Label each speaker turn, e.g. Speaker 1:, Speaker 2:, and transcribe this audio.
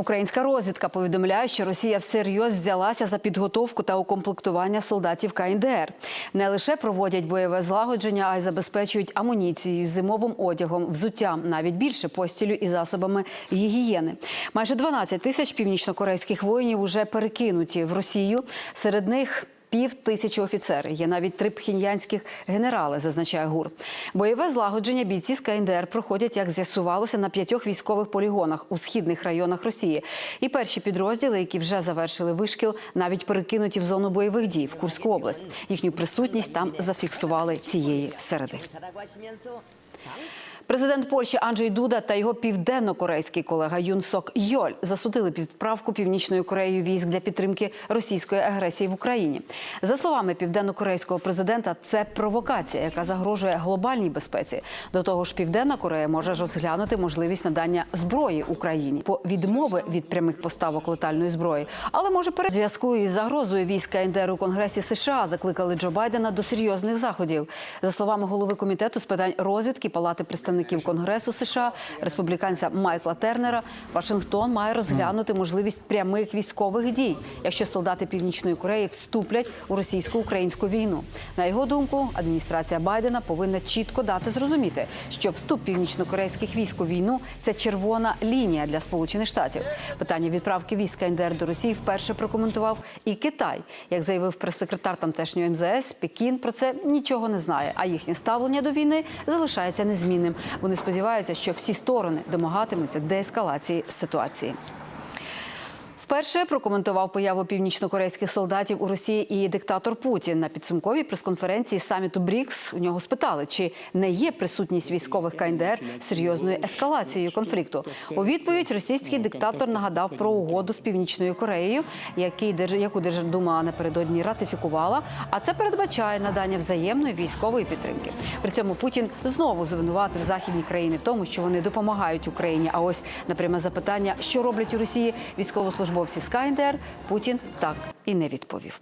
Speaker 1: Українська розвідка повідомляє, що Росія всерйоз взялася за підготовку та укомплектування солдатів КНДР. Не лише проводять бойове злагодження, а й забезпечують амуніцією, зимовим одягом, взуттям, навіть більше постілю і засобами гігієни. Майже 12 тисяч північнокорейських воїнів уже перекинуті в Росію. Серед них Пів тисячі офіцери. Є навіть три пхіньянських генерали, зазначає ГУР. Бойове злагодження бійці з КНДР проходять, як з'ясувалося, на п'ятьох військових полігонах у східних районах Росії. І перші підрозділи, які вже завершили вишкіл, навіть перекинуті в зону бойових дій в Курську область. Їхню присутність там зафіксували цієї середи. Президент Польщі Анджей Дуда та його південно-корейський колега Юн Сок Йоль засудили відправку північною Кореєю військ для підтримки російської агресії в Україні. За словами південно-корейського президента, це провокація, яка загрожує глобальній безпеці. До того ж, Південна Корея може розглянути можливість надання зброї Україні по відмови від прямих поставок летальної зброї, але може пере зв'язку із загрозою військ КНДР у Конгресі США закликали Джо Байдена до серйозних заходів. За словами голови комітету з питань розвідки Палати представників Конгресу США, республіканця Майкла Тернера, Вашингтон має розглянути можливість прямих військових дій, якщо солдати Північної Кореї вступлять у російсько-українську війну. На його думку, адміністрація Байдена повинна чітко дати зрозуміти, що вступ північнокорейських військ у війну це червона лінія для Сполучених Штатів. Питання відправки військ КНДР до Росії вперше прокоментував і Китай. Як заявив прес-секретар тамтешньої МЗС, Пекін про це нічого не знає, а їхнє ставлення до війни залишається незмінним. Вони сподіваються, що всі сторони домагатимуться деескалації ситуації. Вперше прокоментував появу північнокорейських солдатів у Росії і диктатор Путін на підсумковій прес-конференції саміту БРІКС. У нього спитали, чи не є присутність військових КНДР серйозною ескалацією конфлікту. У відповідь російський диктатор нагадав про угоду з північною Кореєю, яку Держдума напередодні ратифікувала. А це передбачає надання взаємної військової підтримки. При цьому Путін знову звинуватив західні країни в тому, що вони допомагають Україні. А ось на пряме запитання, що роблять у Росії військовослужбовці з КНДР, Путін так і не відповів.